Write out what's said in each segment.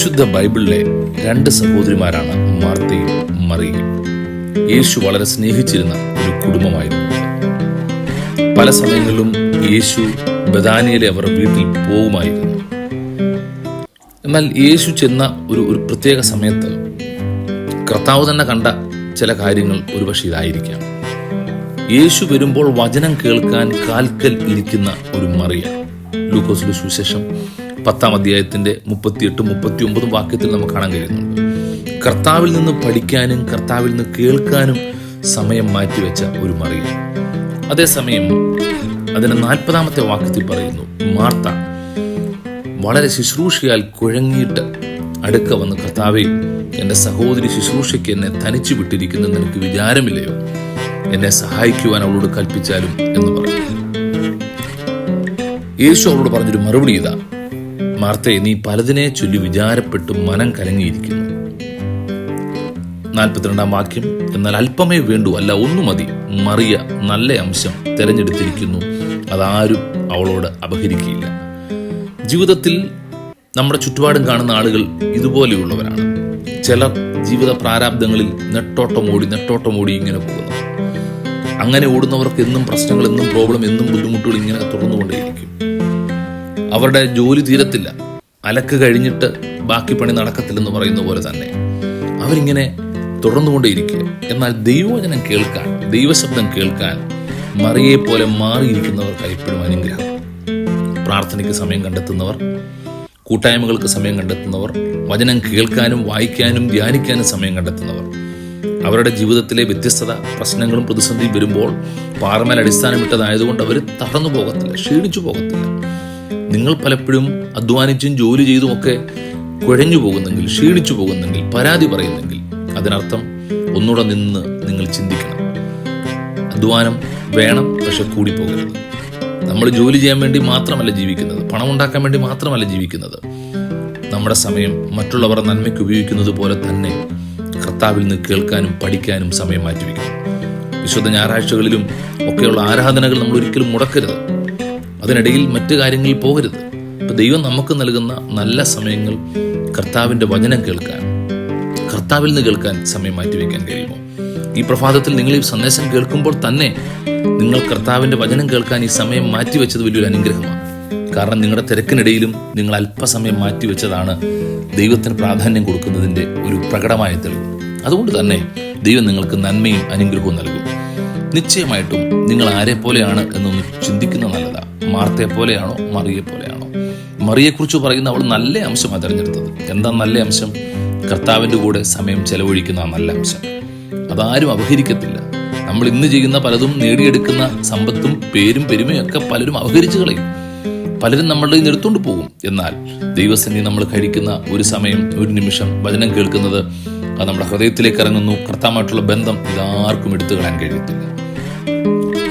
വിശുദ്ധ ബൈബിളിലെ രണ്ട് സഹോദരിമാരാണ് മാർത്തയും മറിയയും. യേശു വളരെ സ്നേഹിച്ചിരുന്ന ഒരു കുടുംബമായിരുന്നു. പല സമയങ്ങളിലും യേശു ബദാനിയിലെ അവർ വീട്ടിൽ പോകുമായിരുന്നു എന്നാൽ യേശു ചെന്ന ഒരു ഒരു പ്രത്യേക സമയത്ത് കർത്താവ് തന്നെ കണ്ട ചില കാര്യങ്ങൾ ഒരുപക്ഷെ ഇതായിരിക്കാം. യേശു വരുമ്പോൾ വചനം കേൾക്കാൻ കാൽക്കൽ ഇരിക്കുന്ന ഒരു മറിയ. ലൂക്കോസിന്റെ സുവിശേഷം പത്താം അധ്യായത്തിന്റെ മുപ്പത്തിയെട്ടും മുപ്പത്തി ഒമ്പതും വാക്യത്തിൽ നമുക്ക് കാണാൻ കഴിയുന്നുണ്ട്. കർത്താവിൽ നിന്ന് പഠിക്കാനും കർത്താവിൽ നിന്ന് കേൾക്കാനും സമയം മാറ്റിവെച്ച ഒരു മറിയ. അതേസമയം അതിന് നാൽപ്പതാമത്തെ വാക്യത്തിൽ പറയുന്നു മാർത്ത വളരെ ശുശ്രൂഷയാൽ കുഴങ്ങിയിട്ട് അടുക്ക വന്ന് കർത്താവെ എന്റെ സഹോദരി ശുശ്രൂഷയ്ക്ക് എന്നെ തനിച്ചു വിട്ടിരിക്കുന്നു എനിക്ക് വിചാരമില്ലയോ? എന്നെ സഹായിക്കുവാൻ അവളോട് കൽപ്പിച്ചാലും എന്ന് പറഞ്ഞു. യേശു അവളോട് പറഞ്ഞൊരു മറുപടി ഇതാ. മാർത്തയെ നീ പലതിനെ ചൊല്ലി വിചാരപ്പെട്ടു മനം കലങ്ങിയിരിക്കുന്നു. നാൽപ്പത്തിരണ്ടാം വാക്യം എന്നാൽ അല്പമേ വേണ്ടു അല്ല ഒന്നു മതി. മറിയ നല്ല അംശം തെരഞ്ഞെടുത്തിരിക്കുന്നു. അതാരും അവളോട് അപഹരിക്കുകയില്ല ജീവിതത്തിൽ നമ്മുടെ ചുറ്റുപാടും കാണുന്ന ആളുകൾ ഇതുപോലെയുള്ളവരാണ്. ചിലർ ജീവിത പ്രാരാബ്ദങ്ങളിൽ നെട്ടോട്ടം ഓടി നെട്ടോട്ടം ഓടി ഇങ്ങനെ പോകുന്നു. അങ്ങനെ ഓടുന്നവർക്ക് എന്നും പ്രശ്നങ്ങൾ എന്നും പ്രോബ്ലം എന്നും ബുദ്ധിമുട്ടുകൾ ഇങ്ങനെ തുറന്നുകൊണ്ടേയിരിക്കും അവരുടെ ജോലി തീരത്തില്ല. അലക്ക് കഴിഞ്ഞിട്ട് ബാക്കി പണി നടക്കത്തില്ലെന്ന് പറയുന്ന പോലെ തന്നെ. അവരിങ്ങനെ തുടർന്നുകൊണ്ടേയിരിക്കുക. എന്നാൽ ദൈവവചനം കേൾക്കാൻ ദൈവശബ്ദം കേൾക്കാൻ മറിയെ പോലെ മാറിയിരിക്കുന്നവർക്ക് എപ്പോഴും അനുഗ്രഹം. പ്രാർത്ഥനയ്ക്ക് സമയം കണ്ടെത്തുന്നവർ കൂട്ടായ്മകൾക്ക് സമയം കണ്ടെത്തുന്നവർ വചനം കേൾക്കാനും വായിക്കാനും ധ്യാനിക്കാനും സമയം കണ്ടെത്തുന്നവർ. അവരുടെ ജീവിതത്തിലെ വ്യത്യസ്തത പ്രശ്നങ്ങളും പ്രതിസന്ധിയും വരുമ്പോൾ പാറമേൽ അടിസ്ഥാനമിട്ടതായതുകൊണ്ട് അവർ തകർന്നു പോകത്തില്ല ക്ഷീണിച്ചു പോകത്തില്ല. നിങ്ങൾ പലപ്പോഴും അധ്വാനിച്ചും ജോലി ചെയ്തും ഒക്കെ കുഴഞ്ഞു പോകുന്നെങ്കിൽ ക്ഷീണിച്ചു പോകുന്നെങ്കിൽ പരാതി പറയുന്നെങ്കിൽ അതിനർത്ഥം ഒന്നുകൂടെ നിന്ന് നിങ്ങൾ ചിന്തിക്കണം. അധ്വാനം വേണം പക്ഷെ കൂടി പോകരുത്. നമ്മൾ ജോലി ചെയ്യാൻ വേണ്ടി മാത്രമല്ല ജീവിക്കുന്നത് പണം ഉണ്ടാക്കാൻ വേണ്ടി മാത്രമല്ല ജീവിക്കുന്നത്. നമ്മുടെ സമയം മറ്റുള്ളവർ നന്മയ്ക്ക് ഉപയോഗിക്കുന്നത് പോലെ തന്നെ കർത്താവിൽ നിന്ന് കേൾക്കാനും പഠിക്കാനും സമയം മാറ്റിവെക്കണം. വിശുദ്ധ ഞായറാഴ്ചകളിലും ഒക്കെയുള്ള ആരാധനകൾ നമ്മൾ ഒരിക്കലും മുടക്കരുത്. അതിനിടയിൽ മറ്റു കാര്യങ്ങളിൽ പോകരുത്. ഇപ്പം ദൈവം നമുക്ക് നൽകുന്ന നല്ല സമയങ്ങൾ കർത്താവിന്റെ വചനം കേൾക്കാൻ കർത്താവിൽ നിന്ന് കേൾക്കാൻ സമയം മാറ്റിവെക്കാൻ കഴിയുമോ? ഈ പ്രഭാതത്തിൽ നിങ്ങൾ ഈ സന്ദേശം കേൾക്കുമ്പോൾ തന്നെ നിങ്ങൾ കർത്താവിന്റെ വചനം കേൾക്കാൻ ഈ സമയം മാറ്റിവെച്ചത് വലിയൊരു അനുഗ്രഹമാണ്. കാരണം നിങ്ങളുടെ തിരക്കിനിടയിലും നിങ്ങൾ അല്പസമയം മാറ്റിവെച്ചതാണ് ദൈവത്തിന് പ്രാധാന്യം കൊടുക്കുന്നതിന്റെ ഒരു പ്രകടമായ തെളിവ്. അതുകൊണ്ട് തന്നെ ദൈവം നിങ്ങൾക്ക് നന്മയും അനുഗ്രഹവും നൽകും. നിശ്ചയമായിട്ടും നിങ്ങൾ ആരെ പോലെയാണ് എന്നൊന്ന് ചിന്തിക്കുന്ന നല്ലതാ. മാർത്തയെ പോലെയാണോ മറിയെ പോലെയാണോ? മറിയെക്കുറിച്ച് പറയുന്ന അവൾ നല്ല അംശമാണ് തിരഞ്ഞെടുത്തത്. എന്താ നല്ല അംശം? കർത്താവിന്റെ കൂടെ സമയം ചെലവഴിക്കുന്ന നല്ല അംശം. അതാരും അപഹരിക്കത്തില്ല. നമ്മൾ ഇന്ന് ചെയ്യുന്ന പലതും നേടിയെടുക്കുന്ന സമ്പത്തും പേരും പെരുമയും ഒക്കെ പലരും അപഹരിച്ചു കളയും. പലരും നമ്മളുടെ നിന്ന് പോകും. എന്നാൽ ദൈവസന്നി നമ്മൾ കഴിക്കുന്ന ഒരു സമയം ഒരു നിമിഷം വചനം കേൾക്കുന്നത് അത് നമ്മുടെ ഹൃദയത്തിലേക്ക് ഇറങ്ങുന്നു. കർത്താവുമായിട്ടുള്ള ബന്ധം ഇതാർക്കും എടുത്തു കളയാൻ കഴിയത്തില്ല.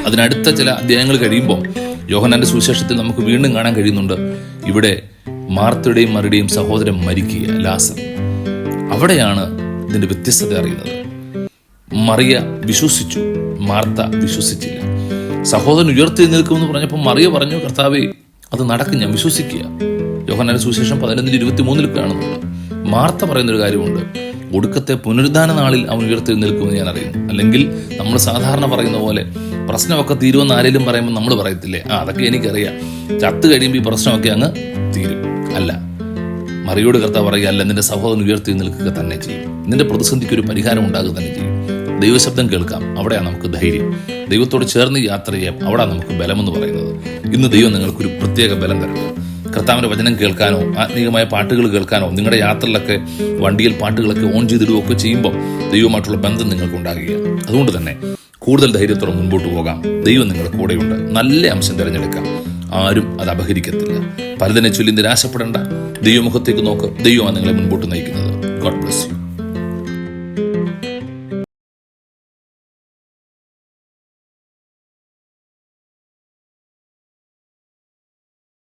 അതിനടുത്ത ചില അധ്യായങ്ങൾ കഴിയുമ്പോൾ യോഹനാന്റെ സുവിശേഷത്തിൽ നമുക്ക് വീണ്ടും കാണാൻ കഴിയുന്നുണ്ട്. ഇവിടെ മാർത്തയുടെയും മറിയുടെയും സഹോദരൻ മരിക്കുക ലാസർ. അവിടെയാണ് ഇതിന്റെ വ്യത്യസ്തത അറിയുന്നത്. മറിയ വിശ്വസിച്ചു മാർത്ത വിശ്വസിച്ചില്ല. സഹോദരൻ ഉയർത്തി നിൽക്കുമെന്ന് പറഞ്ഞപ്പോൾ മറിയ പറഞ്ഞു കർത്താവേ അത് നടക്കും ഞാൻ വിശ്വസിക്കുക. യോഹനാന്റെ സുവിശേഷം പതിനൊന്നിന് ഇരുപത്തി മൂന്നിൽ കാണുന്നുണ്ട്. മാർത്ത പറയുന്നൊരു കാര്യമുണ്ട് ഒടുക്കത്തെ പുനരുദ്ധാന നാളിൽ അവൻ ഉയർത്തി നിൽക്കുമെന്ന് ഞാൻ അറിയുന്നു. അല്ലെങ്കിൽ നമ്മൾ സാധാരണ പറയുന്ന പോലെ പ്രശ്നമൊക്കെ തീരുമെന്ന് ആരെങ്കിലും പറയുമ്പോൾ നമ്മൾ പറയത്തില്ലേ? ആ അതൊക്കെ എനിക്കറിയാം. ചത്ത് കഴിയുമ്പോൾ ഈ പ്രശ്നമൊക്കെ അങ്ങ് തീരും. അല്ല മറിയോട് കർത്താവ് പറയുക അല്ല നിന്റെ സഹോദരൻ ഉയർത്തി നിൽക്കുക തന്നെ ചെയ്യും. നിന്റെ പ്രതിസന്ധിക്ക് ഒരു പരിഹാരം ഉണ്ടാകുക തന്നെ ചെയ്യും. ദൈവശബ്ദം കേൾക്കാം. അവിടെയാണ് നമുക്ക് ധൈര്യം. ദൈവത്തോട് ചേർന്ന് യാത്ര ചെയ്യാം. അവിടെയാണ് നമുക്ക് ബലമെന്ന് പറയുന്നത്. ഇന്ന് ദൈവം നിങ്ങൾക്കൊരു പ്രത്യേക ബലം തരണം കർത്താവിന്റെ വചനം കേൾക്കാനോ ആത്മീയമായ പാട്ടുകൾ കേൾക്കാനോ നിങ്ങളുടെ യാത്രയിലൊക്കെ വണ്ടിയിൽ പാട്ടുകളൊക്കെ ഓൺ ചെയ്തിടുകയൊക്കെ ചെയ്യുമ്പോൾ ദൈവമായിട്ടുള്ള ബന്ധം നിങ്ങൾക്ക് ഉണ്ടാകുകയാണ്. അതുകൊണ്ട് തന്നെ കൂടുതൽ ധൈര്യത്തോടെ മുൻപോട്ട് പോകാം. ദൈവം നിങ്ങളുടെ കൂടെയുണ്ട്. നല്ല അംശം തിരഞ്ഞെടുക്കാം. ആരും അത് അപഹരിക്കത്തില്ല. പലതിനെ ചൊല്ലി നിരാശപ്പെടേണ്ട. ദൈവമുഖത്തേക്ക് നോക്ക്. ദൈവമാണ് നിങ്ങളെ മുൻപോട്ട് നയിക്കുന്നത്. God bless